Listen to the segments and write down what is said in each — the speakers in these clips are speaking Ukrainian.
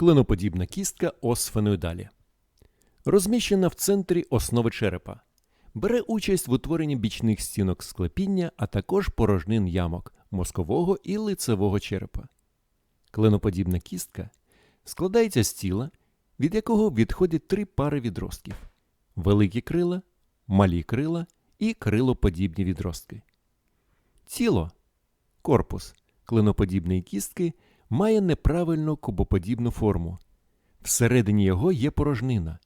клиноподібна кістка осфеноїдалі. Розміщена в центрі основи черепа. Бере участь в утворенні бічних стінок склепіння, а також порожнин ямок мозкового і лицевого черепа. Клиноподібна кістка складається з тіла, від якого відходять три пари відростків: великі крила, малі крила і крилоподібні відростки. Тіло корпус клиноподібної кістки має неправильну кубоподібну форму. Всередині його є порожнина,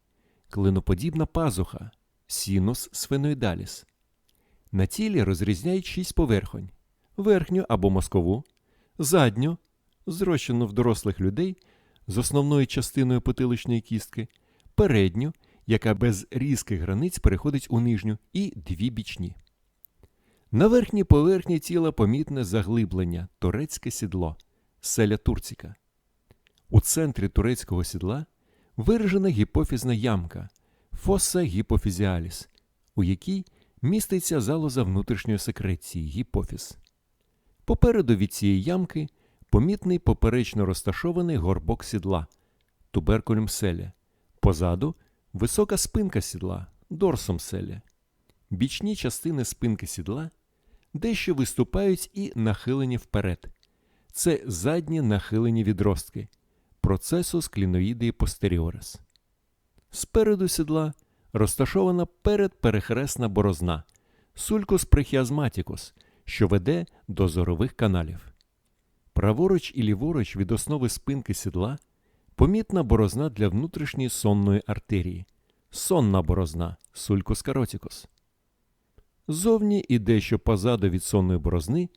клиноподібна пазуха, синус сфеноїдаліс. На тілі розрізняють шість поверхонь: верхню або мозкову, задню, зрощену в дорослих людей з основною частиною потиличної кістки, передню, яка без різких границь переходить у нижню, і дві бічні. На верхній поверхні тіла помітне заглиблення турецьке сідло селя Турціка. У центрі турецького сідла виражена гіпофізна ямка фоса гіпофізіаліс, у якій міститься залоза внутрішньої секреції гіпофіз. Попереду від цієї ямки помітний поперечно розташований горбок сідла туберкулем селя, позаду висока спинка сідла дорсом селя. Бічні частини спинки сідла дещо виступають і нахилені вперед. Це задні нахилені відростки процесус кліноїдії постеріорис. Спереду сідла розташована передперехресна борозна сулькус прехіазматікус, що веде до зорових каналів. Праворуч і ліворуч від основи спинки сідла помітна борозна для внутрішньої сонної артерії, сонна борозна сулькус каротікус. Зовні і дещо позаду від сонної борозни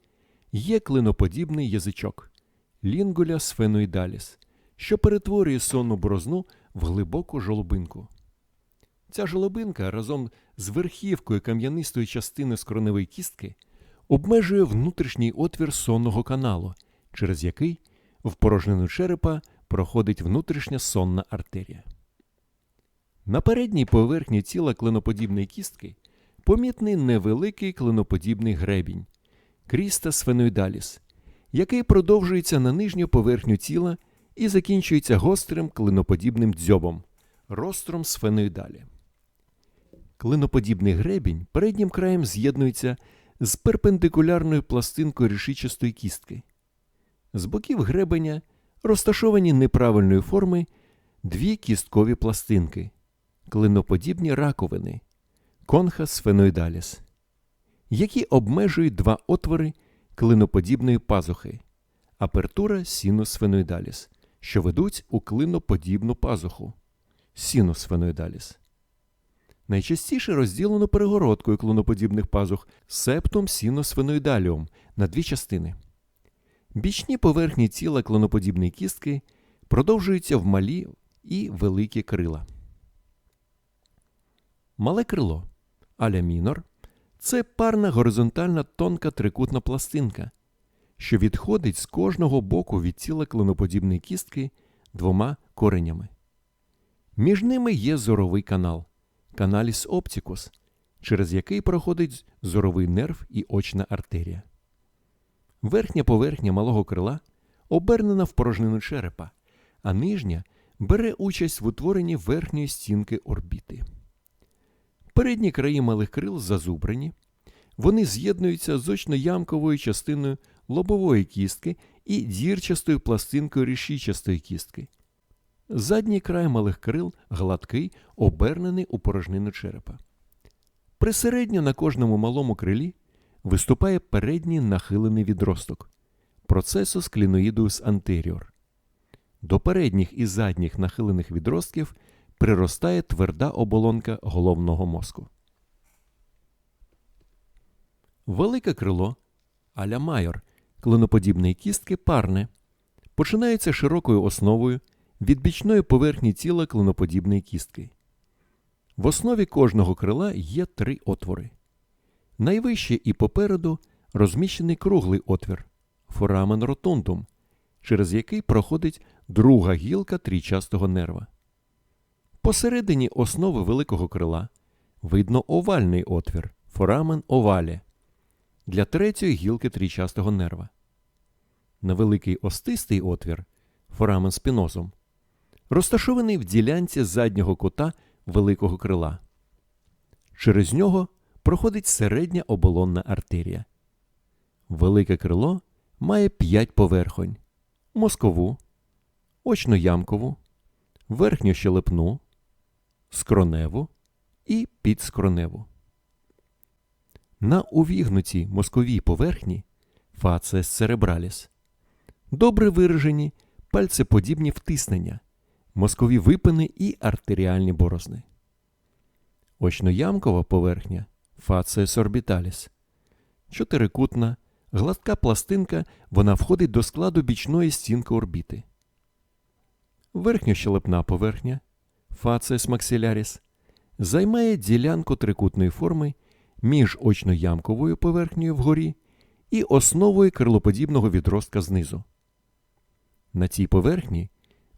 є клиноподібний язичок лінгуля сфеноїдаліс, що перетворює сонну борозну в глибоку жолобинку. Ця жолобинка разом з верхівкою кам'янистої частини скроневої кістки обмежує внутрішній отвір сонного каналу, через який в порожнину черепа проходить внутрішня сонна артерія. На передній поверхні тіла клиноподібної кістки помітний невеликий клиноподібний гребінь кріста сфеноїдаліс, який продовжується на нижню поверхню тіла і закінчується гострим клиноподібним дзьобом ростром сфеноїдалі. Клиноподібний гребінь переднім краєм з'єднується з перпендикулярною пластинкою рішичастої кістки. З боків гребеня розташовані неправильної форми дві кісткові пластинки, клиноподібні раковини, конха сфеноїдаліс, які обмежують два отвори клиноподібної пазухи, апертура синус сфеноїдаліс, що ведуть у клиноподібну пазуху синус сфеноїдаліс. Найчастіше розділено перегородкою клиноподібних пазух септум синусфеноїдаліум на дві частини. Бічні поверхні тіла клоноподібної кістки продовжуються в малі і великі крила. Мале крило аля мінор це парна горизонтальна тонка трикутна пластинка, що відходить з кожного боку від тіла клоноподібної кістки двома коренями. Між ними є зоровий канал каналіс оптикус, через який проходить зоровий нерв і очна артерія. Верхня поверхня малого крила обернена в порожнину черепа, а нижня бере участь в утворенні верхньої стінки орбіти. Передні краї малих крил зазубрені, вони з'єднуються з очно-ямковою частиною лобової кістки і дірчастою пластинкою рішічастої кістки. Задній край малих крил гладкий, обернений у порожнину черепа. Присередньо на кожному малому крилі виступає передній нахилений відросток процесус кліноїдус антеріор. До передніх і задніх нахилених відростків приростає тверда оболонка головного мозку. Велике крило аля майор клиноподібної кістки парне починається широкою основою від бічної поверхні тіла клиноподібної кістки. В основі кожного крила є три отвори. Найвище і попереду розміщений круглий отвір форамен ротундум, через який проходить друга гілка трійчастого нерва. Посередині основи великого крила видно овальний отвір форамен овалі для третьої гілки трійчастого нерва. На великий остистий отвір форамен спінозум розташований в ділянці заднього кута великого крила. Через нього проходить середня оболонна артерія. Велике крило має 5 поверхонь: мозкову, очноямкову, верхньощелепну, скроневу і підскроневу. На увігнутій мозковій поверхні фацес церебраліс добре виражені пальцеподібні втиснення, мозкові випини і артеріальні борозни. Очноямкова поверхня фацес орбіталіс. Чотирикутна, гладка пластинка, вона входить до складу бічної стінки орбіти. Верхньощелепна поверхня фацес максиляріс займає ділянку трикутної форми між очноямковою поверхнею вгорі і основою крилоподібного відростка знизу. На цій поверхні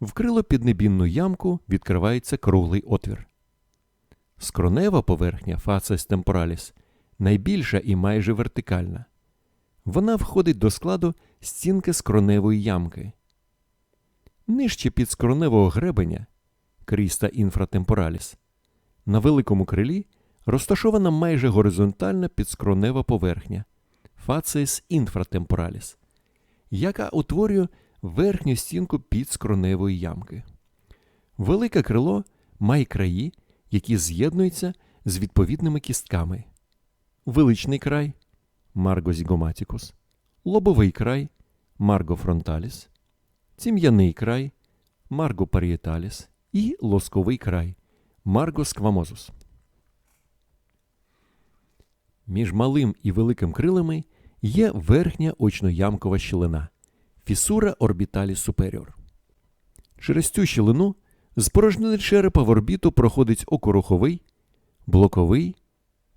в крилопіднебінну ямку відкривається круглий отвір. Скронева поверхня фацес темпораліс найбільша і майже вертикальна. Вона входить до складу стінки скроневої ямки. Нижче підскроневого гребеня кріста інфратемпораліс на великому крилі розташована майже горизонтальна підскронева поверхня фацес інфратемпораліс, яка утворює верхню стінку підскроневої ямки. Велике крило має краї, які з'єднуються з відповідними кістками. Величний край маргозігоматікус, лобовий край маргофронталіс, тім'яний край маргопарієталіс і лосковий край маргосквамозус. Між малим і великим крилами є верхня очноямкова щілина фісура орбіталіс суперіор. Через цю щілину з порожнини черепа в орбіту проходить окоруховий, блоковий,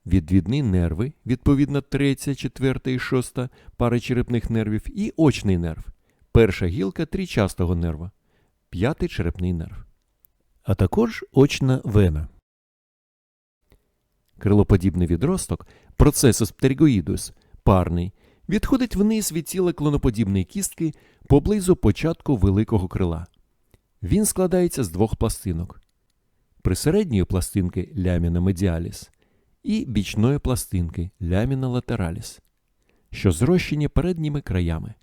відвідний нерви, відповідно 3, 4 і 6 пари черепних нервів, і очний нерв, перша гілка трічастого нерва, п'ятий черепний нерв, а також очна вена. Крилоподібний відросток процесус птеригоїдус, парний, відходить вниз від тіла клоноподібної кістки поблизу початку великого крила. Він складається з двох пластинок присередньої пластинки ляміна медіаліс і бічної пластинки ляміна латераліс, що зрощені передніми краями.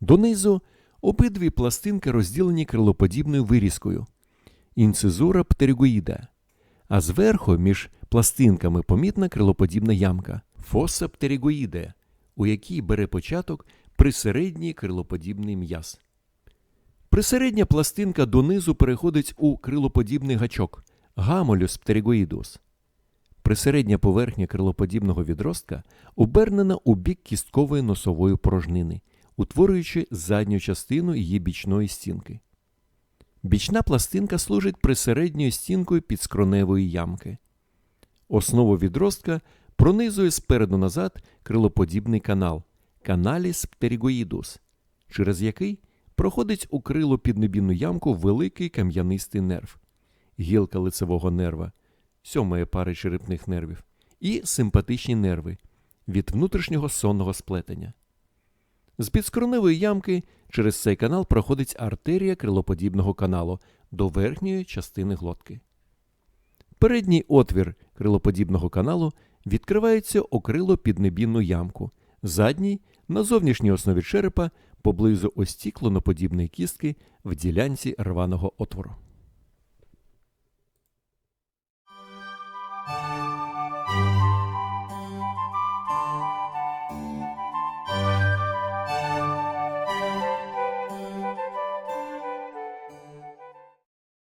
Донизу обидві пластинки розділені крилоподібною вирізкою інцизура птеригоїда, а зверху між пластинками помітна крилоподібна ямка фоса птеригоїде, у якій бере початок присередній крилоподібний м'яз. Присередня пластинка донизу переходить у крилоподібний гачок гамолюс птеригоїдус. Присередня поверхня крилоподібного відростка обернена у бік кісткової носової порожнини, утворюючи задню частину її бічної стінки. Бічна пластинка служить присередньою стінкою підскроневої ямки. Основу відростка пронизує спереду назад крилоподібний канал каналіс птеригоїдус, через який проходить у крило піднебінну ямку великий кам'янистий нерв, гілка лицевого нерва, сьомої пари черепних нервів, і симпатичні нерви від внутрішнього сонного сплетення. З підскроневої ямки через цей канал проходить артерія крилоподібного каналу до верхньої частини глотки. Передній отвір крилоподібного каналу відкривається окрило піднебінну ямку, задній на зовнішній основі черепа поблизу ось клоноподібної кістки в ділянці рваного отвору.